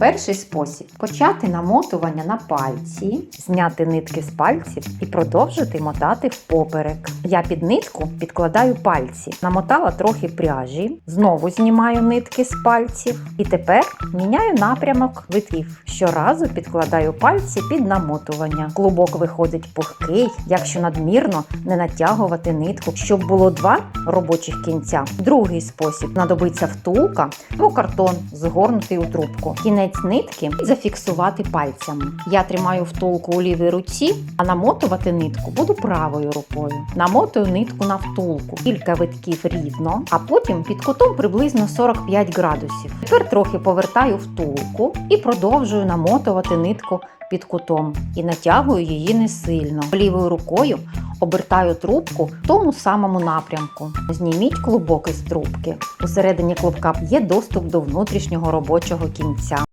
Перший спосіб почати намотування на пальці, зняти нитки з пальців і продовжити мотати впоперек. Я під нитку підкладаю пальці, намотала трохи пряжі, знову знімаю нитки з пальців і тепер міняю напрямок витків. Щоразу підкладаю пальці під намотування. Клубок виходить пухкий, якщо надмірно не натягувати нитку, щоб було два робочих кінця. Другий спосіб знадобиться втулка або картон, згорнутий у трубку. Кінець нитки зафіксувати пальцями. Я тримаю втулку у лівій руці, а намотувати нитку буду правою рукою. Намотую нитку на втулку, кілька витків рівно, а потім під кутом приблизно 45 градусів. Тепер трохи повертаю втулку і продовжую намотувати нитку під кутом і натягую її не сильно. Лівою рукою обертаю трубку в тому самому напрямку. Зніміть клубок із трубки. Усередині клубка є доступ до внутрішнього робочого кінця.